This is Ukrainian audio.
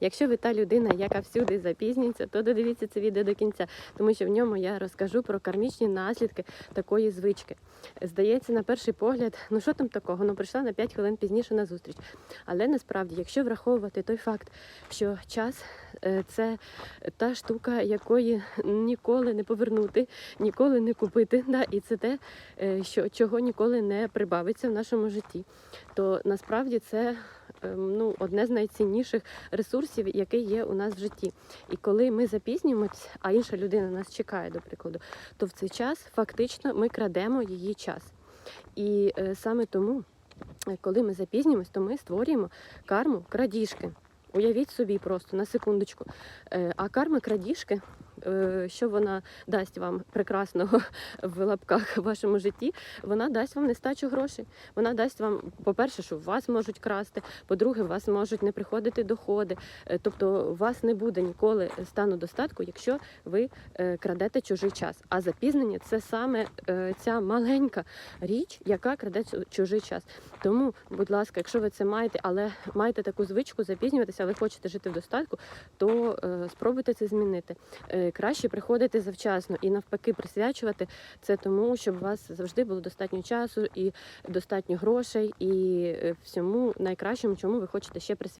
Якщо ви та людина, яка всюди запізнюється, то додивіться це відео до кінця, тому що в ньому я розкажу про кармічні наслідки такої звички. Здається, на перший погляд, ну що там такого? Ну прийшла на 5 хвилин пізніше на зустріч. Але насправді, якщо враховувати той факт, що час е, це та штука, якої ніколи не повернути, ніколи не купити, да, і це те, е, що чого ніколи не прибавиться в нашому житті, то насправді це ну, одне з найцінніших ресурсів, яке є у нас в житті. І коли ми запізнюємось, а інша людина нас чекає, до прикладу, то в цей час фактично ми крадемо її час. І е, саме тому, е, коли ми запізнюємось, то ми створюємо карму крадіжки. Уявіть собі просто на секундочку. Е, А карма крадіжки, що вона дасть вам прекрасного в лапках в вашому житті, вона дасть вам нестачу грошей. Вона дасть вам, по-перше, що вас можуть красти, по-друге, вас можуть не приходити доходи. Е, Тобто у вас не буде ніколи стану достатку, якщо ви е, крадете чужий час. А запізнення це саме е, ця маленька річ, яка краде чужий час. Тому, будь ласка, якщо ви це маєте, але маєте таку звичку запізнюватися, але хочете жити в достатку, то е, спробуйте це змінити. Краще приходити завчасно і навпаки присвячувати це тому, щоб у вас завжди було достатньо часу і достатньо грошей, і е, всьому найкращому, чому ви хочете ще присвятити.